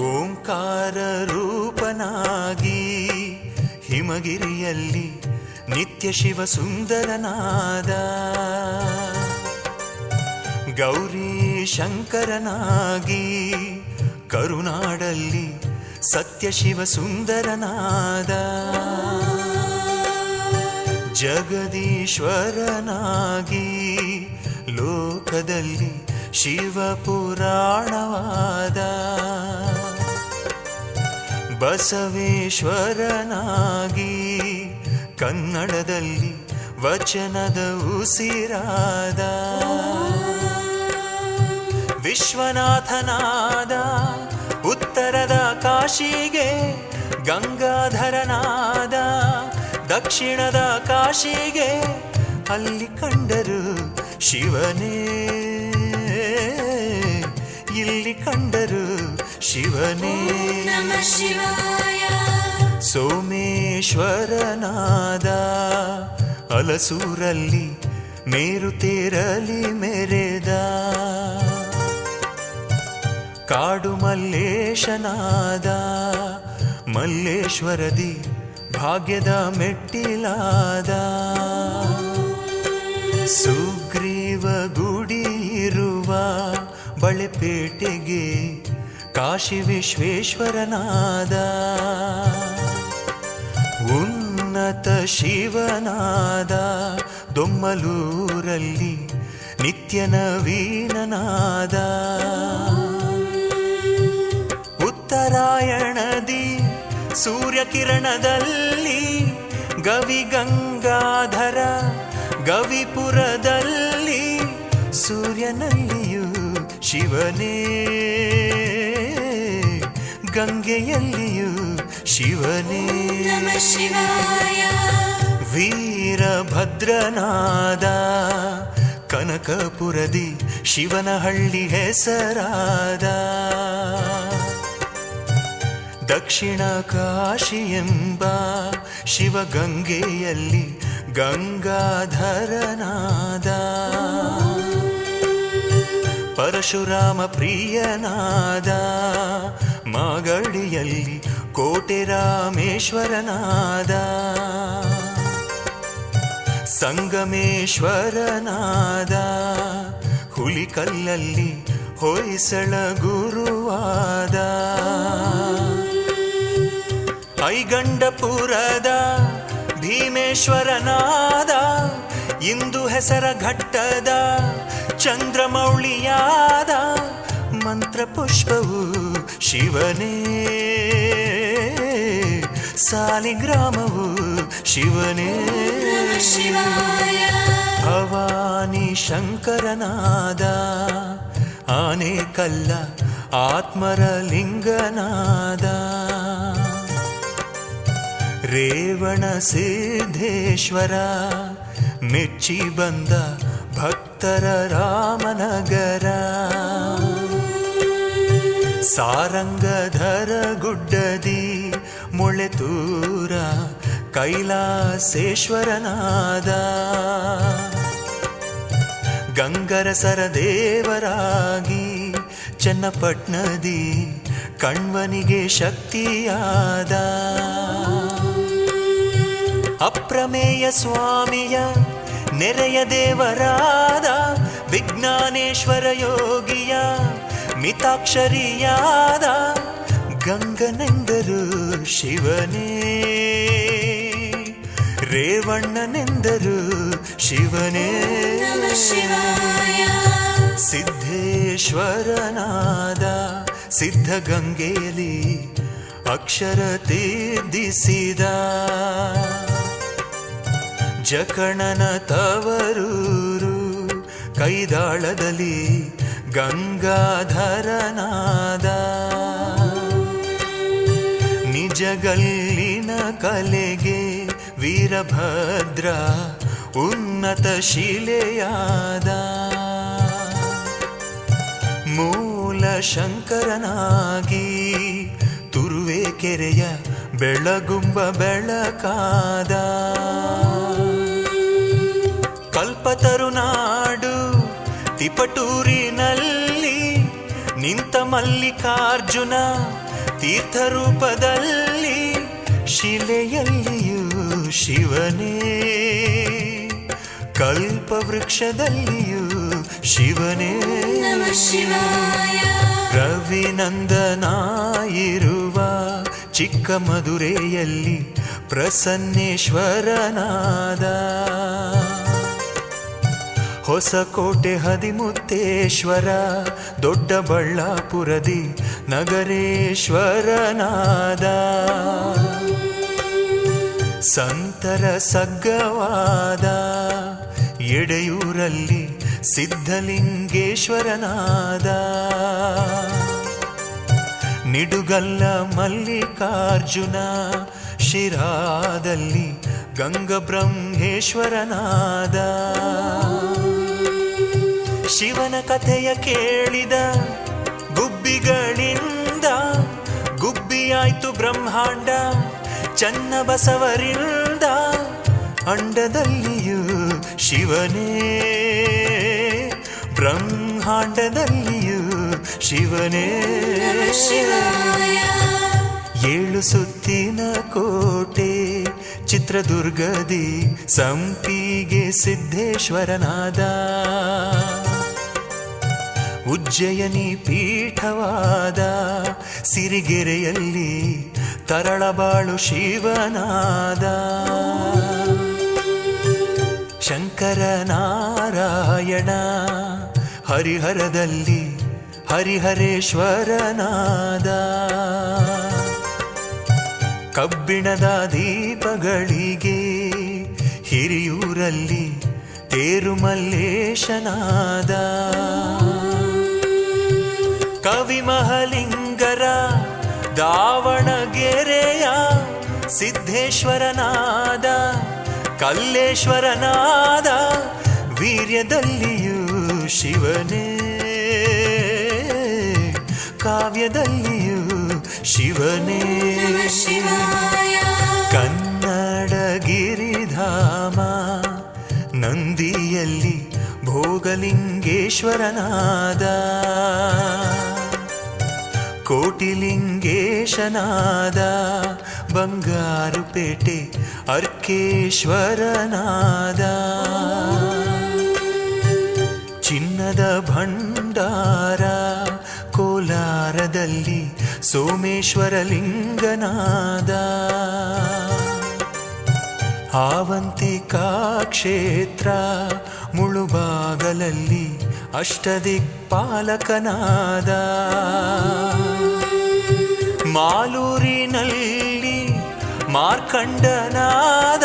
ಓಂಕಾರ ರೂಪನಾಗಿ ಹಿಮಗಿರಿಯಲ್ಲಿ ನಿತ್ಯ ಶಿವ ಸುಂದರನಾದ ಗೌರಿ ಶಂಕರನಾಗಿ ಕರುನಾಡಲ್ಲಿ ಸತ್ಯ ಶಿವ ಸುಂದರನಾದ ಜಗದೀಶ್ವರನಾಗಿ ಲೋಕದಲ್ಲಿ ಶಿವ ಪುರಾಣವಾದ ಬಸವೇಶ್ವರನಾಗಿ ಕನ್ನಡದಲ್ಲಿ ವಚನದ ಉಸಿರಾದ. ವಿಶ್ವನಾಥನಾದ ಉತ್ತರದ ಕಾಶಿಗೆ ಗಂಗಾಧರನಾದ ದಕ್ಷಿಣದ ಕಾಶಿಗೆ ಅಲ್ಲಿ ಕಂಡರು ಶಿವನೇ. ಇಲ್ಲಿ ಕಂಡರು ಶಿವನೇ. ನಮಃ ಶಿವಾಯ ಸೋಮೇಶ್ವರನಾದ ಅಲಸೂರಲ್ಲಿ ಮೇರುತೇರಲಿ ಮೆರೆದ. ಕಾಡು ಮಲ್ಲೇಶನಾದ ಮಲ್ಲೇಶ್ವರದಿ ಭಾಗ್ಯದ ಮೆಟ್ಟಿಲಾದ. ಸುಗ್ರೀವ ಗುಡಿ ಇರುವ ಬಳೆಪೇಟೆಗೆ ಕಾಶಿ ವಿಶ್ವೇಶ್ವರನಾದ ಉನ್ನತ ಶಿವನಾದ ದೊಮ್ಮಲೂರಲ್ಲಿ ನಿತ್ಯ ನವೀನನಾದ ಉತ್ತರಾಯಣದಿ ಸೂರ್ಯಕಿರಣದಲ್ಲಿ ಗವಿ ಗಂಗಾಧರ ಗವಿಪುರದಲ್ಲಿ ಸೂರ್ಯನಲ್ಲಿಯೂ ಶಿವನೇ. ಗಂಗೆಯಲ್ಲಿಯೂ ಶಿವನೇ. ನಮಃ ಶಿವಾಯ. ವೀರಭದ್ರನಾದ ಕನಕಪುರದಿ ಶಿವನಹಳ್ಳಿ ಹೆಸರಾದ ದಕ್ಷಿಣ ಕಾಶಿ ಎಂಬ ಶಿವಗಂಗೆಯಲ್ಲಿ ಗಂಗಾಧರನಾದ ಪರಶುರಾಮ ಪ್ರಿಯನಾದ ಮಾಗಡಿಯಲ್ಲಿ ಕೋಟೆ ರಾಮೇಶ್ವರನಾದ. ಸಂಗಮೇಶ್ವರನಾದ. ಹುಲಿಕಲ್ಲಲ್ಲಿ ಹೊಯ್ಸಳ ಗುರುವಾದ. ಐಗಂಡಪುರದ ಭೀಮೇಶ್ವರನಾದ. ಇಂದು ಹೆಸರ ಘಟ್ಟದ ಚಂದ್ರಮೌಳಿಯಾದ. ಮಂತ್ರಪುಷ್ಪವು ಶಿವನೇ ಸಾಲಿಗ್ರಾಮವು ಶಿವನೇ ನಮಃ ಶಿವಾಯ ಭವಾನಿ ಶಂಕರನಾದ ಆನೆಕಲ್ಲ ಆತ್ಮರ ಲಿಂಗನಾದ ರೇವಣ ಸಿದ್ದೇಶ್ವರ ಮೆಚ್ಚಿ ಬಂದ ಭಕ್ತರ ರಾಮನಗರ ಸಾರಂಗಧರ ಗುಡ್ಡದಿ ಮೊಳೆತೂರ ಕೈಲಾಸೇಶ್ವರನಾದ. ಗಂಗರಸರ ದೇವರಾಗಿ ಚನ್ನಪಟ್ಟಣದಿ ಕಣ್ವನಿಗೆ ಶಕ್ತಿಯಾದ. ಅಪ್ರಮೇಯ ಸ್ವಾಮಿಯ ನೆರೆಯ ದೇವರಾದ ವಿಜ್ಞಾನೇಶ್ವರ ಯೋಗಿಯ ಮಿತಾಕ್ಷರಿಯಾದ ಗಂಗನೆಂದರು ಶಿವನೇ. ರೇವಣ್ಣನೆಂದರು ಶಿವನೇ. ಸಿದ್ಧೇಶ್ವರನಾದ ಸಿದ್ಧಗಂಗೆಯಲ್ಲಿ ಅಕ್ಷರ ತೀರ್ಧಿಸಿದ ಜಕಣನ ತವರೂರು ಕೈದಾಳದಲ್ಲಿ ಗಂಗಾಧರನಾದ. ನಿಜಗಲ್ಲಿನ ಕಲೆಗೆ ವೀರಭದ್ರ ಉನ್ನತ ಶಿಲೆಯಾದ. ಮೂಲ ಶಂಕರನಾಗಿ ತುರುವೆ ಕೆರೆಯ ಬೆಳಗುಂಬ ಬೆಳಕಾದ. ಕಲ್ಪತರುನಾಡು ತಿಪಟೂರಿನಲ್ಲಿ ನಿಂತ ಮಲ್ಲಿಕಾರ್ಜುನ ತೀರ್ಥರೂಪದಲ್ಲಿ ಶಿಲೆಯಲ್ಲಿಯೂ ಶಿವನೇ. ಕಲ್ಪವೃಕ್ಷದಲ್ಲಿಯೂ ಶಿವನೇ. ನಮಃ ಶಿವಾಯ. ರವಿನಂದನ ಚಿಕ್ಕ ಮಧುರೆಯಲ್ಲಿ ಪ್ರಸನ್ನೇಶ್ವರನಾದ ಹೊಸಕೋಟೆ ಹದಿಮುತ್ತೇಶ್ವರ ದೊಡ್ಡಬಳ್ಳಾಪುರದಿ ನಗರೇಶ್ವರನಾದ. ಸಂತರ ಸಗ್ಗವಾದ ಎಡೆಯೂರಲ್ಲಿ ಸಿದ್ಧಲಿಂಗೇಶ್ವರನಾದ. ನಿಡುಗಲ್ಲ ಮಲ್ಲಿಕಾರ್ಜುನ ಶಿರಾದಲ್ಲಿ ಗಂಗಬ್ರಹ್ಮೇಶ್ವರನಾದ. ಶಿವನ ಕಥೆಯ ಕೇಳಿದ ಗುಬ್ಬಿಗಳಿಂದ, ಗುಬ್ಬಿಯಾಯ್ತು ಬ್ರಹ್ಮಾಂಡ ಚನ್ನ ಬಸವರಿಂದ ಅಂಡದಲ್ಲಿಯೂ ಶಿವನೇ. ಬ್ರಹ್ಮಾಂಡದಲ್ಲಿಯೂ ಶಿವನೇ. ಏಳು ಸುತ್ತಿನ ಕೋಟೆ, ಚಿತ್ರದುರ್ಗದಿ ಸಂಪಿಗೆ ಸಿದ್ದೇಶ್ವರನಾದ ಉಜ್ಜಯನಿ ಪೀಠವಾದ ಸಿರಿಗೆರೆಯಲ್ಲಿ ತರಳಬಾಳು ಶಿವನಾದ. ಶಂಕರನಾರಾಯಣ ಹರಿಹರದಲ್ಲಿ ಹರಿಹರೇಶ್ವರನಾದ. ಕಬ್ಬಿಣದ ದೀಪಗಳಿಗೆ ಹಿರಿಯೂರಲ್ಲಿ ತೇರುಮಲ್ಲೇಶನಾದ. ಕವಿ ಮಹಲಿಂಗರ ದಾವಣಗೆರೆಯ ಸಿದ್ದೇಶ್ವರನಾದ ಕಲ್ಲೇಶ್ವರನಾದ ವೀರ್ಯದಲ್ಲಿಯೂ ಶಿವನೇ. ಕಾವ್ಯದಲ್ಲಿಯೂ ಶಿವನೇ. ಕನ್ನಡ ಗಿರಿಧಾಮ ನಂದಿಯಲ್ಲಿ ಭೋಗಲಿಂಗೇಶ್ವರನಾದ. ಕೋಟಿಲಿಂಗೇಶನಾದ ಬಂಗಾರುಪೇಟೆ ಅರ್ಕೇಶ್ವರನಾದ. ಚಿನ್ನದ ಭಂಡಾರ ಕೋಲಾರದಲ್ಲಿ ಸೋಮೇಶ್ವರ ಲಿಂಗನಾದ ಆವಂತಿಕಾ ಕ್ಷೇತ್ರ ಮುಳುಬಾಗಲಲ್ಲಿ ಅಷ್ಟದಿಕ್ಪಾಲಕನಾದ. ಮಾಲೂರಿನಲ್ಲಿ ಮಾರ್ಕಂಡನಾದ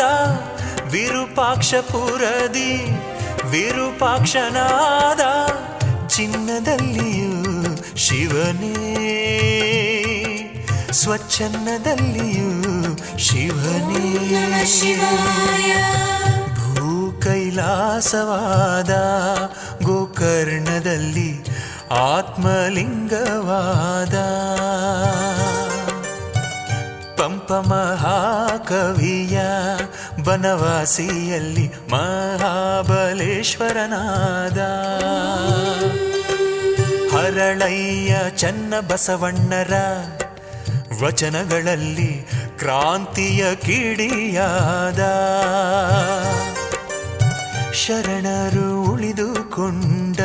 ವಿರೂಪಾಕ್ಷಪುರದಿ ವಿರೂಪಾಕ್ಷನಾದ ಚಿನ್ನದಲ್ಲಿಯೂ ಶಿವನೇ. ಸ್ವಚ್ಛನ್ನದಲ್ಲಿಯೂ ಶಿವನೇ. ಭೂ ಕೈಲಾಸವಾದ ಗೋಕರ್ಣದಲ್ಲಿ ಆತ್ಮಲಿಂಗವಾದ ಪಂಪ ಮಹಾಕವಿಯ ಬನವಾಸಿಯಲ್ಲಿ ಮಹಾಬಲೇಶ್ವರನಾದ. ಹರಳಯ್ಯ ಚನ್ನ ಬಸವಣ್ಣರ ವಚನಗಳಲ್ಲಿ ಕ್ರಾಂತಿಯ ಕಿಡಿಯಾದ. ಶರಣರು ಉಳಿದುಕೊಂಡ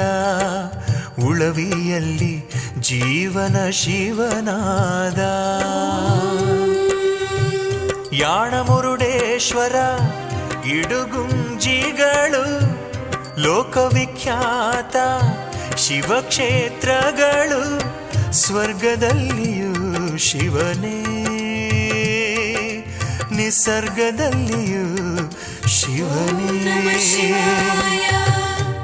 ಉಳವಿಯಲ್ಲಿ ಜೀವನ ಶಿವನಾದ. ಯಾಣಮುರುಡೇಶ್ವರ ಇಡುಗುಂಜಿಗಳು ಲೋಕವಿಖ್ಯಾತ ಶಿವಕ್ಷೇತ್ರಗಳು ಸ್ವರ್ಗದಲ್ಲಿಯೂ ಶಿವನೇ. ನಿಸರ್ಗದಲ್ಲಿಯೂ ಶಿವನೇ.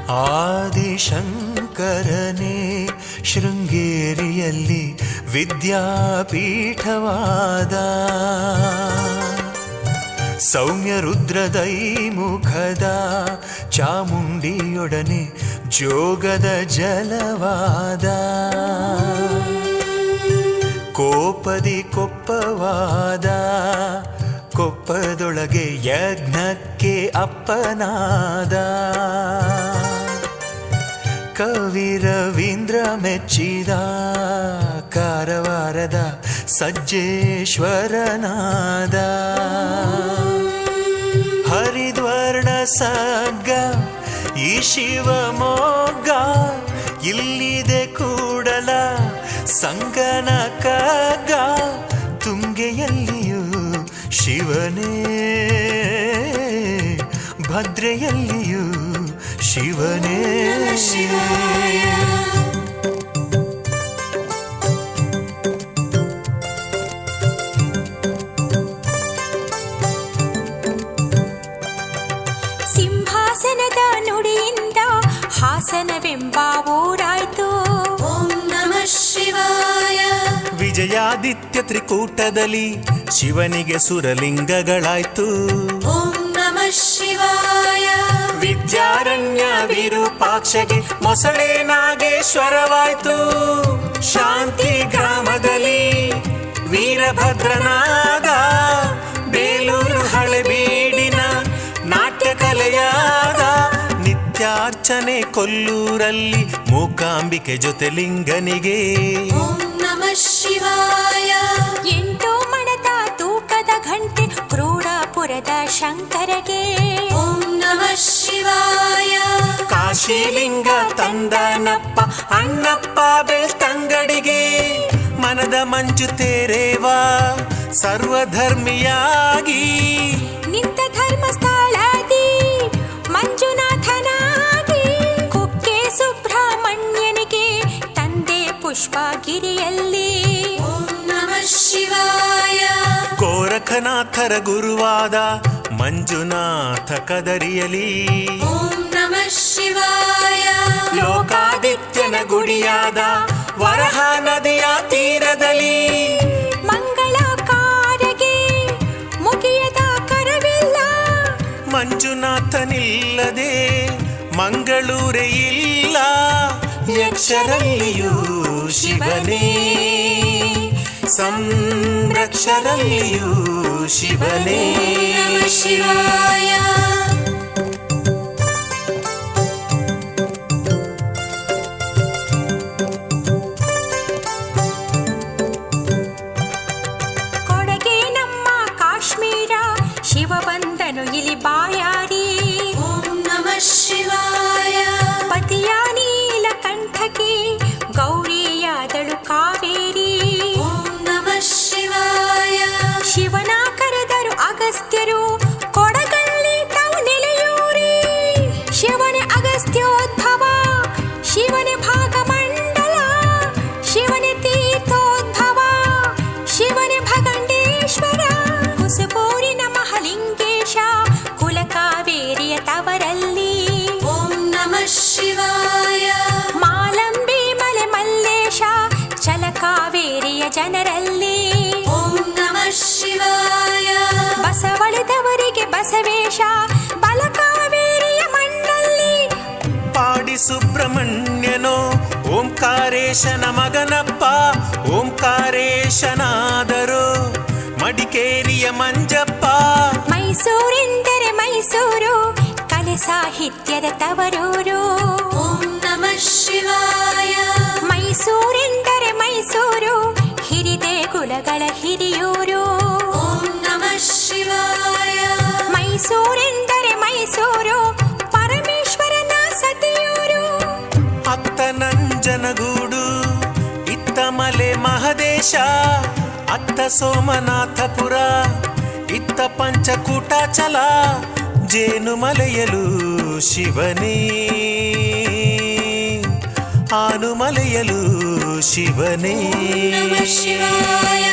ಆದಿಶಂಕರನೇ. ಶೃಂಗೇರಿಯಲ್ಲಿ ವಿದ್ಯಾಪೀಠವಾದ ಸೌಮ್ಯ ರುದ್ರದೈ ಮುಖದ ಚಾಮುಂಡಿಯೊಡನೆ ಜೋಗದ ಜಲವಾದ ಕೋಪದಿ ಕೊಪ್ಪವಾದ ಕೊಪ್ಪದೊಳಗೆ ಯಜ್ಞಕ್ಕೆ ಅಪ್ಪನಾದ ಕವಿ ರವೀಂದ್ರ ಮೆಚ್ಚಿದ ಕಾರವಾರದ ಸಜ್ಜೇಶ್ವರನಾದ. ಹರಿದ್ವರ್ಣ ಸಗ್ಗ ಈ ಶಿವಮೊಗ್ಗ ಇಲ್ಲಿದೆ ಕೂಡಲ ಸಂಗನ ಕಗ್ಗ ತುಂಗೆಯಲ್ಲಿಯೂ ಶಿವನೇ ಭದ್ರೆಯಲ್ಲಿಯೂ ಶಿವನೇ. ಶಿವಾಯ ಸಿಂಹಾಸನದ ನುಡಿಯಿಂದ ಹಾಸನವೆಂಬ ಊರಾಯ್ತು. ಓಂ ನಮಃ ಶಿವಾಯ. ವಿಜಯಾದಿತ್ಯ ತ್ರಿಕೂಟದಲ್ಲಿ ಶಿವನಿಗೆ ಸುರಲಿಂಗಗಳಾಯ್ತು. ಓಂ ನಮ ಶಿವಾಯ. ವಿದ್ಯಾರಣ್ಯ ವಿರೂಪಾಕ್ಷಗೆ ಮೊಸಳೆ ನಾಗೇಶ್ವರವಾಯ್ತು. ಶಾಂತಿ ಗ್ರಾಮದಲ್ಲಿ ವೀರಭದ್ರನಾದ ಬೇಲೂರು ಹಳೆಬೀಡಿನ ನಾಟ್ಯ ಕಲೆಯಾದ ನಿತ್ಯಾರ್ಚನೆ ಕೊಲ್ಲೂರಲ್ಲಿ ಮೂಕಾಂಬಿಕೆ ಜೊತೆ ಲಿಂಗನಿಗೆ. ನಮ ನಮಃ ಶಿವಾಯ. ಎಂಟು ಮಣದ ತೂಕದ ಘಂಟೆ ಕ್ರೂಡಾಪುರದ ಶಂಕರಗೆ. ಶಿವಾಯ. ಕಾಶಿಲಿಂಗ ತಂದನಪ್ಪ ಅಣ್ಣಪ್ಪ ಬೆಳ್ತಂಗಡಿಗೆ. ಮನದ ಮಂಜು ತೇರೇವಾ ಸರ್ವಧರ್ಮಿಯಾಗಿ. ನಿಂತ ಧರ್ಮಸ್ಥಳದಿ ಮಂಜುನಾಥನಾಗಿ. ಕುಕ್ಕೆ ಸುಬ್ರಹ್ಮಣ್ಯನಿಗೆ ತಂದೆ ಪುಷ್ಪಗಿರಿಯಲ್ಲಿ ಗೋರಖನಾಥರ ಗುರುವಾದ ಮಂಜುನಾಥ ಕದರಿಯಲಿ. ಓಂ ನಮಃ ಶಿವಾಯ. ಲೋಕಾದಿತ್ಯನ ಗುಡಿಯಾದ ವರಹ ನದಿಯ ತೀರದಲ್ಲಿ. ಮಂಗಳಕಾರಗೆ ಮುಗಿಯದ ಕರವಿಲ್ಲ. ಮಂಜುನಾಥನಿಲ್ಲದೆ ಮಂಗಳೂರೇ ಇಲ್ಲ. ಯಕ್ಷರಲ್ಲಿಯೂ ಶಿವನೇ. ಸಂರಕ್ಷರಲ್ಲಿಯೂ ಶಿವನೇ ನಮಃ ಶಿವಾಯ ಪಾಡಿ ಸುಬ್ರಹ್ಮಣ್ಯನೋ ಓಂಕಾರೇಶನ ಮಗನಪ್ಪ ಓಂಕಾರೇಶನಾದರು. ಮಡಿಕೇರಿಯ ಮಂಜಪ್ಪ. ಮೈಸೂರೆಂದರೆ ಮೈಸೂರು ಕಲೆ ಸಾಹಿತ್ಯದ ತವರೂರು. ಓಂ ನಮಃ ಶಿವಾಯ. ಮೈಸೂರೆಂದರೆ ಮೈಸೂರು ಹಿರಿದೆ ಕುಲಗಳ ಹಿರಿಯೂರು. ಓಂ ನಮಃ ಶಿವಾಯ. ಮೈಸೂರೆಂದರೆ ಮೈಸೂರು ನಂಜನಗೂಡು ಇತ್ತ ಮಲೆ ಮಹದೇಶ ಅತ್ತ ಸೋಮನಾಥಪುರ ಇತ್ತ ಪಂಚಕೂಟಾಚಲ ಜೇನುಮಲೆಯಲು ಶಿವನೇ ಆನುಮಲೆಯಲು ಶಿವನೇ ನಮಃ ಶಿವಾಯ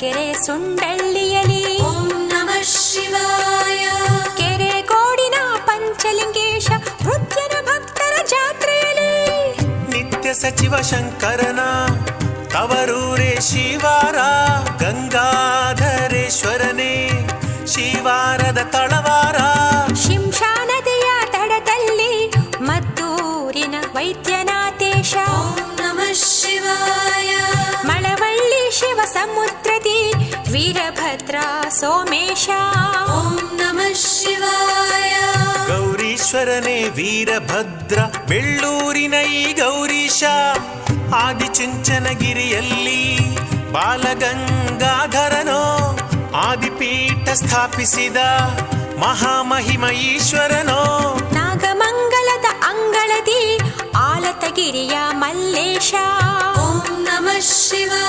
ಬೆಳ್ಳಂಡಗೆರೆ ಸುಂಡಳ್ಳಿಯಲಿ. ಓಂ ನಮಃ ಶಿವಾಯ. ಕೆರೆಗೋಡಿನ ಪಂಚಲಿಂಗೇಶ ವೃದ್ಧನ ಭಕ್ತರ ಜಾತ್ರೆಯಲ್ಲಿ. ನಿತ್ಯ ಸಚಿವ ಶಂಕರನ ತವರೂರೇ ಶಿವಾರ ಗಂಗಾಧರೇಶ್ವರನೇ ಶಿವಾರದ ತಳವಾರ. ಸೋಮೇಶ ॐ नमः शिवाय ಗೌರೀಶ್ವರನೇ ವೀರಭದ್ರ ಬೆಳ್ಳೂರಿನ ಈ ಗೌರೀಶ ಆದಿಚುಂಚನಗಿರಿಯಲ್ಲಿ ಬಾಲಗಂಗಾಧರನೋ ಆದಿಪೀಠ ಸ್ಥಾಪಿಸಿದ ಮಹಾಮಹಿಮ ಈಶ್ವರನೋ ನಾಗಮಂಗಲದ ಅಂಗಳದಿ ಆಲತಗಿರಿಯ ಮಲ್ಲೇಶ ॐ नमः शिवाय ಶ್ರೀರಂಗಪಟ್ಟಣದ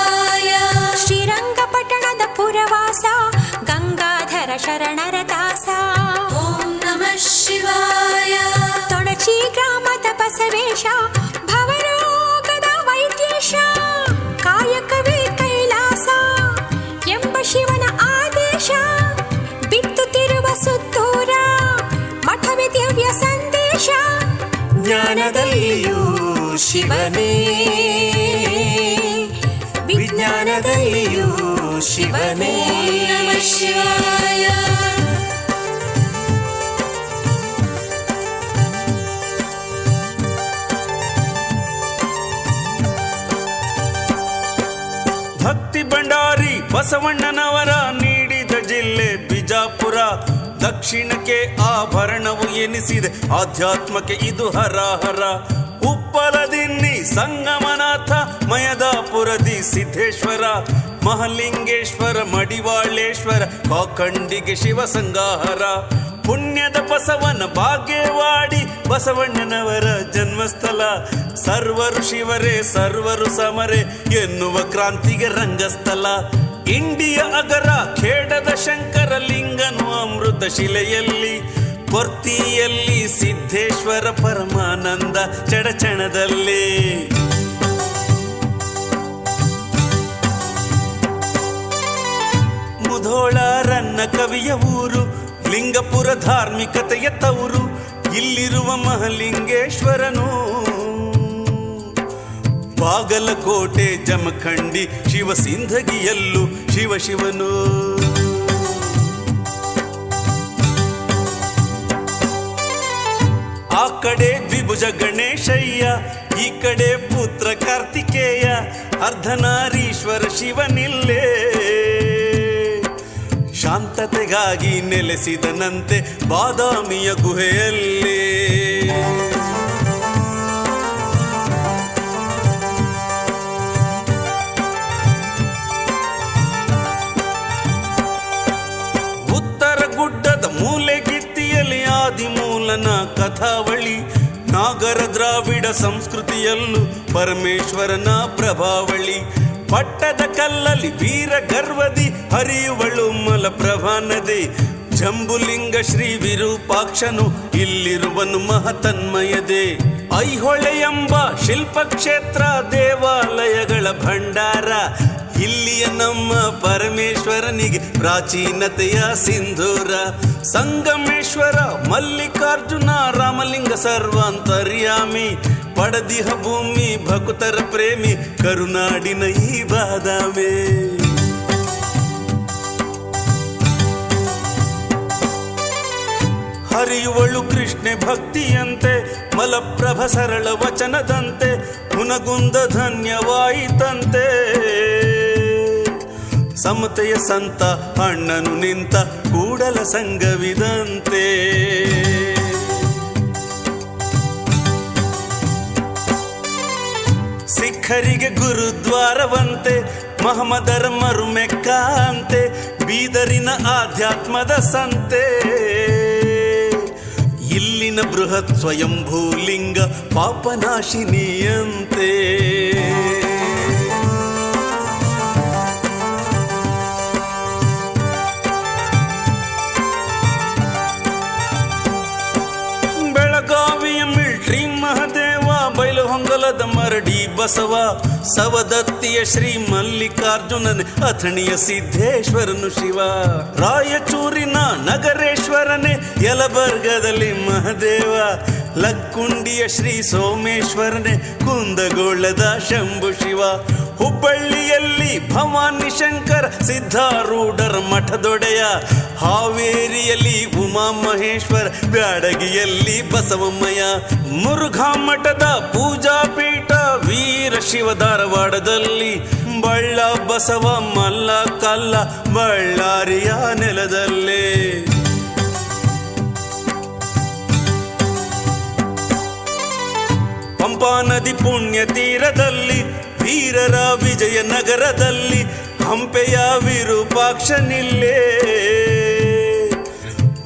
ಪುರವಾಸ ಗಂಗಾಧರ ಶರಣರ ದಾಸ ಓಂ ನಮಃ ಶಿವಾಯ. ತೊಣಚಿ ಗ್ರಾಮ ತಪಸವೇಶ ಭವರೋಗದ ವೈದ್ಯೇಶ ಕಾಯಕವೇ ಕೈಲಾಸ ಎಂಬ ಶಿವನ ಆದೇಶ. ಬಿತ್ತುತ್ತಿರುವ ಸುತ್ತೂರ ಮಠವೇ ದಿವ್ಯ ಸಂದೇಶ. ಜ್ಞಾನದಲ್ಲಿಯೂ ಶಿವನೇ. ಜ್ಞಾನದಲ್ಲಿಯೂ ಶಿವನೇ. ನಮ ಭಕ್ತಿ ಭಂಡಾರಿ ಬಸವಣ್ಣನವರ ನೀಡಿದ ಜಿಲ್ಲೆ ಬಿಜಾಪುರ. ದಕ್ಷಿಣಕ್ಕೆ ಆಭರಣವು ಎನಿಸಿದೆ. ಆಧ್ಯಾತ್ಮಕ್ಕೆ ಇದು ಹರ ಹರ. ಉಪ್ಪಲದಿನ್ನಿ ಸಂಗಮನಾಥ ಮಯದಾಪುರದಿ ಸಿದ್ದೇಶ್ವರ ಮಹಲಿಂಗೇಶ್ವರ, ಮಡಿವಾಳೇಶ್ವರ, ಕಾಕಂಡಿಗೆ ಶಿವಸಂಗಾಹರ. ಪುಣ್ಯದ ಬಸವನ ಭಾಗ್ಯವಾಡಿ ಬಸವಣ್ಣನವರ ಜನ್ಮಸ್ಥಳ. ಸರ್ವರು ಶಿವರೇ, ಸರ್ವರು ಸಮರೆ ಎನ್ನುವ ಕ್ರಾಂತಿಗೆ ರಂಗಸ್ಥಳ. ಇಂಡಿಯ ಅಗರ, ಖೇಡದ ಶಂಕರ ಲಿಂಗನು ಅಮೃತ ಶಿಲೆಯಲ್ಲಿ. ಕೊರ್ತಿಯಲ್ಲಿ ಸಿದ್ದೇಶ್ವರ ಪರಮಾನಂದ ಚಡಚಣದಲ್ಲಿ. ಮುಧೋಳರನ್ನ ಕವಿಯ ಊರು, ಲಿಂಗಪುರ ಧಾರ್ಮಿಕತೆಯ ತವರು, ಇಲ್ಲಿರುವ ಮಹಲಿಂಗೇಶ್ವರನು. ಬಾಗಲಕೋಟೆ, ಜಮಖಂಡಿ, ಶಿವಸಿಂಧಗಿಯಲ್ಲೂ ಶಿವ ಆ ಕಡೆ ದ್ವಿಭುಜ ಗಣೇಶಯ್ಯ ಈ ಕಡೆ ಪುತ್ರ ಕಾರ್ತಿಕೇಯ ಅರ್ಧನಾರೀಶ್ವರ ಶಿವನಿಲ್ಲೇ. ಶಾಂತತೆಗಾಗಿ ನೆಲೆಸಿದನಂತೆ ಬಾದಾಮಿಯ ಗುಹೆಯಲ್ಲೇ. ಆದಿಮೂಲನ ಕಥಾವಳಿ, ನಾಗರ ದ್ರಾವಿಡ ಸಂಸ್ಕೃತಿಯಲ್ಲೂ ಪರಮೇಶ್ವರನ ಪ್ರಭಾವಳಿ. ಪಟ್ಟದ ಕಲ್ಲಲ್ಲಿ ವೀರ ಗರ್ವದಿ ಹರಿಯುವಳು ಮಲಪ್ರಭಾ ನದಿ ಜಂಬುಲಿಂಗ ಶ್ರೀ ವಿರೂಪಾಕ್ಷನು ಇಲ್ಲಿರುವನು ಮಹತನ್ಮಯದೆ. ಐಹೊಳೆ ಎಂಬ ಶಿಲ್ಪಕ್ಷೇತ್ರ ದೇವಾಲಯಗಳ ಭಂಡಾರ ಇಲ್ಲಿಯ ನಮ್ಮ ಪರಮೇಶ್ವರನಿಗೆ ಪ್ರಾಚೀನತೆಯ ಸಿಂಧೂರ ಸಂಗಮೇಶ್ವರ, ಮಲ್ಲಿಕಾರ್ಜುನ, ರಾಮಲಿಂಗ ಸರ್ವಾಂತರ್ಯಾಮಿ, ಪಡದಿಹ ಭೂಮಿ, ಭಕುತರ ಪ್ರೇಮಿ, ಕರುನಾಡಿನ ಈ ಬಾದಾಮೆ. ಹರಿಯುವಳು ಕೃಷ್ಣೆ ಭಕ್ತಿಯಂತೆ, ಮಲಪ್ರಭ ಸರಳ ವಚನದಂತೆ, ಹುನಗುಂದ ಧನ್ಯವಾಯಿತಂತೆ. ಸಮತೆಯ ಸಂತ ಅಣ್ಣನು ನಿಂತ ಕೂಡಲ ಸಂಗವಿದಂತೆ. ಸಿಖ್ಖರಿಗೆ ಗುರುದ್ವಾರವಂತೆ, ಮಹಮ್ಮದರ ಮರುಮೆಕ್ಕಾಂತೆ, ಬೀದರಿನ ಆಧ್ಯಾತ್ಮದ ಸಂತೆ. ಇಲ್ಲಿನ ಬೃಹತ್ ಸ್ವಯಂಭೂಲಿಂಗ ಪಾಪನಾಶಿನಿಯಂತೆ. ಮರಡಿ ಬಸವ ಸವದತ್ತಿಯ ಶ್ರೀ ಮಲ್ಲಿಕಾರ್ಜುನನ ಅಥಣಿಯ ಸಿದ್ದೇಶ್ವರನು ಶಿವ. ರಾಯಚೂರಿನ ನಗರೇಶ್ವರನೇ ಯಲಬರ್ಗದಲ್ಲಿ ಮಹದೇವ. ಲಕ್ಕುಂಡಿಯ ಶ್ರೀ ಸೋಮೇಶ್ವರನೇ, ಕುಂದಗೋಳದ ಶಂಭು ಶಿವ. ಹುಬ್ಬಳ್ಳಿಯಲ್ಲಿ ಭವಾನಿ ಶಂಕರ್, ಸಿದ್ಧಾರೂಢರ ಮಠದೊಡೆಯ. ಹಾವೇರಿಯಲ್ಲಿ ಉಮಾ ಮಹೇಶ್ವರ, ಬ್ಯಾಡಗಿಯಲ್ಲಿ ಬಸವಮ್ಮಯ್ಯ. ಮುರುಘಾ ಮಠದ ಪೂಜಾ ಪೀಠ ವೀರ ಶಿವ ಧಾರವಾಡದಲ್ಲಿ. ಬಳ್ಳ ಬಸವ ಮಲ್ಲ ಕಲ್ಲ, ಬಳ್ಳಾರಿಯ ನೆಲದಲ್ಲೇ. ಪಂಪಾ ನದಿ ಪುಣ್ಯ ತೀರದಲ್ಲಿ, ವೀರರ ವಿಜಯ ನಗರದಲ್ಲಿ, ಹಂಪೆಯ ವಿರೂಪಾಕ್ಷನಿಲ್ಲೇ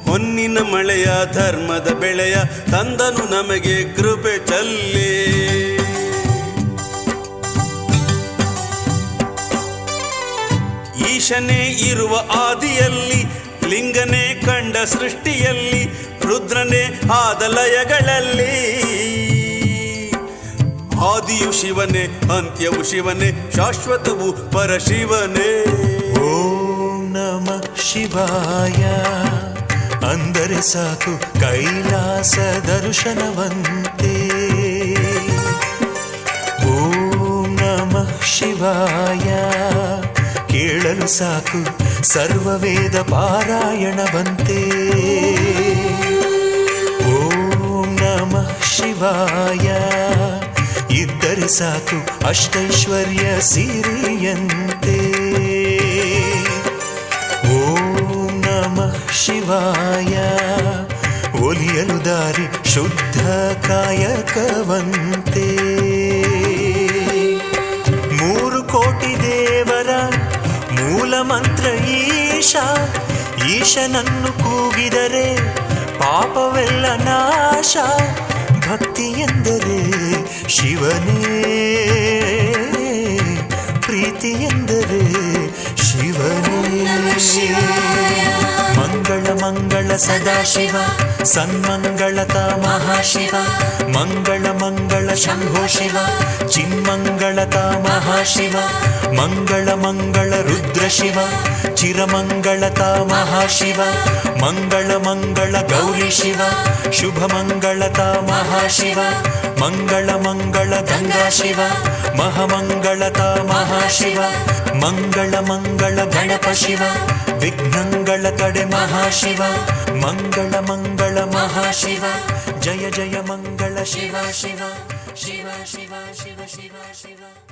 ಹೊನ್ನಿನ ಮಳೆಯ ಧರ್ಮದ ಬೆಳೆಯ ತಂದನು ನಮಗೆ ಕೃಪೆ ಚಲ್ಲೇ. ಈಶನೇ ಇರುವ ಆದಿಯಲ್ಲಿ, ಲಿಂಗನೇ ಕಂಡ ಸೃಷ್ಟಿಯಲ್ಲಿ, ರುದ್ರನೇ ಆದ ಲಯಗಳಲ್ಲಿ. ಆದಿಯು ಶಿವನೇ, ಅಂತ್ಯವು ಶಿವನೇ, ಶಾಶ್ವತವು ಪರಶಿವನೇ. ಓಂ ನಮ ಶಿವಾಯ. ಅಂದರೆ ಸಾಕು ಕೈಲಾಸ ದರ್ಶನವಂತೆ ಓಂ ನಮ ಶಿವಾಯ. ಕೇಳಲು ಸಾಕು ಸರ್ವವೇದ ಪಾರಾಯಣವಂತೆ. ಓಂ ನಮ ಶಿವಾಯ. ಸಾಕು ಅಷ್ಟೈಶ್ವರ್ಯ ಸಿರಿಯಂತೆ. ಓಂ ನಮಃ ಶಿವಾಯ. ಒಲಿಯಲು ದಾರಿ ಶುದ್ಧ ಕಾಯಕವಂತೆ. ಮೂರು ಕೋಟಿ ದೇವರ ಮೂಲ ಮಂತ್ರ ಈಶ. ಈಶನನ್ನು ಕೂಗಿದರೆ ಪಾಪವೆಲ್ಲ ನಾಶ. ಭಕ್ತಿ ಎಂದರೆ ಶಿವನೇ, ಪ್ರೀತಿ ಎಂದರೆ ಶಿವನೇ. ಮಂಗಳ ಮಂಗಳ ಸದಾಶಿವ ಸನ್ಮಂಗಳತ ಮಹಾಶಿವ, ಮಂಗಳ ಮಂಗಳ ಶಂಭೋ ಶಿವ, ಚಿನ್ಮಂಗಳತ ಮಹಾಶಿವ, ಮಂಗಳ ಮಂಗಳ ರುದ್ರ ಶಿವ, ಚಿರಮಂಗಳತ ಮಹಾಶಿವ, ಮಂಗಳ ಮಂಗಳ ಗೌರಿ ಶಿವ, ಶುಭ ಮಂಗಳತ ಮಹಾಶಿವ मङ्गल मङ्गल गङ्गा शिवा महमङ्गलतामहाशिवा मङ्गल मङ्गल गणप शिव विघ्नङ्गल तडे महाशिव मङ्गल मङ्गल महाशिवा जय जय मङ्गल शिव शिव शिव शिव शिव शिव शिव।